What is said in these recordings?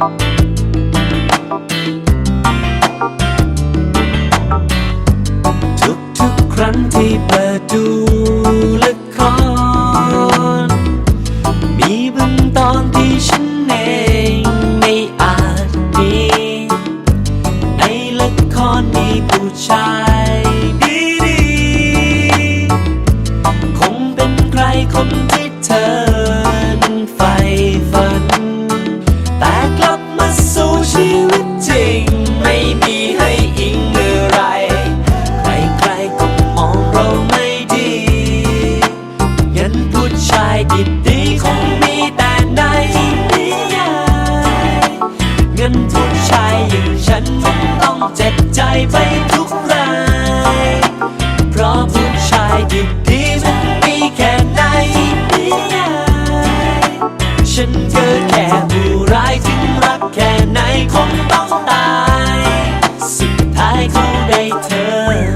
ทุกๆครั้งที่เปิดดู เจ็บใจไปทุกราย เพราะผู้ชายดีๆมันมีแค่ในนิยายฉันเกิดแค่ผู้ร้ายถึงรักแค่ไหนคงต้องตาย สุดท้ายเขาได้เธอ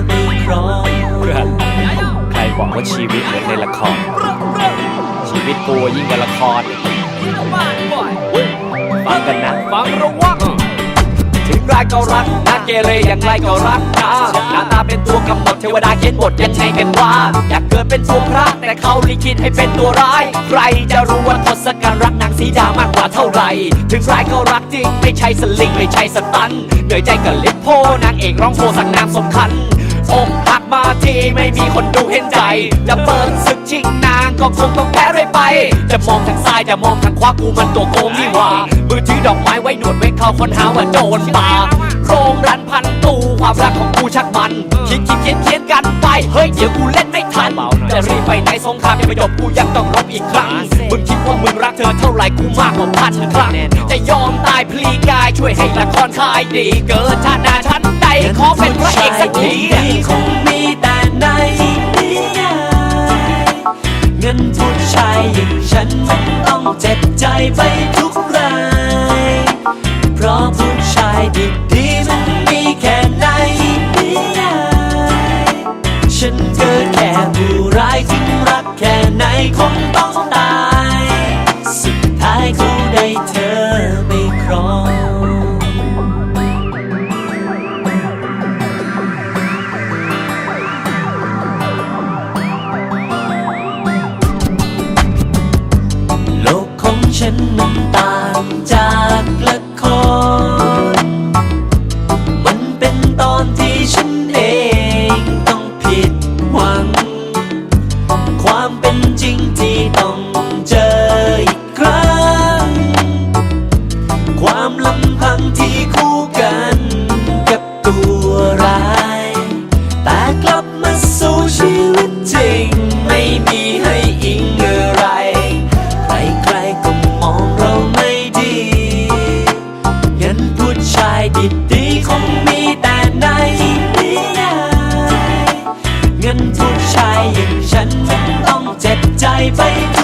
ไม่ครองเพื่อนใครบอกว่าชีวิตเหมือนในละคร ชีวิตกูยิ่งกว่าละคร ฟังกันนะ ฟังระวังถึง รายก็รักนักเกเรอย่างไรก็รักนะหน้าตาเป็นตัวกำหนดเทวดาเขียนบทยังไงกันว่าอยากเกิดเป็นตัวพระแต่เขาลิขิตให้เป็นตัวร้าย ใครจะรู้ว่าทศกัณฐ์รักนางสีดามากกว่าเท่าไหร่ ถึงรายก็รักจริงไม่ใช่สลิงไม่ใช่สตันเหนื่อยใจกับลิปโพนางเอกร้องโพสักนามสมคัญ อกหักมาทีไม่มีคนดูเห็นใจ จะเปิดศึกชิงนางก็คงต้องแพ้เรื่อยไป จะมองทางซ้ายจะมองทางขวากูมันตัวโกงนี่หว่ามือถือดอกไม้ไว้หนวดไว้เข้าคนหาว่าโจรป่าโรงรันพันตูความรักของกูชักมันคิดคิดเขียนเขียนกันไป เฮ้ยเดี๋ยวกูเล่นไม่ทัน จะรีบไปในสงครามยังไม่จบกูยังต้องรบอีกครั้งมึงคิดว่ามึงรักเธอเท่าไหร่กูมากกว่าพันครั้งจะยอมตายพลีกายช่วยให้ละครขายดีเกิดชาติหน้า ขอเป็นพระเอกสักทีดีคงมีแต่ในนิยายเงินผู้ชายอย่างฉันมันต้องเจ็บใจไปทุกราย เพราะผู้ชายดีๆมันมีแค่ในนิยายฉันเกิดแค่ผู้ แต่ในนิยายเงินผู้ชายอย่างฉันมันต้องเจ็บใจไปทุก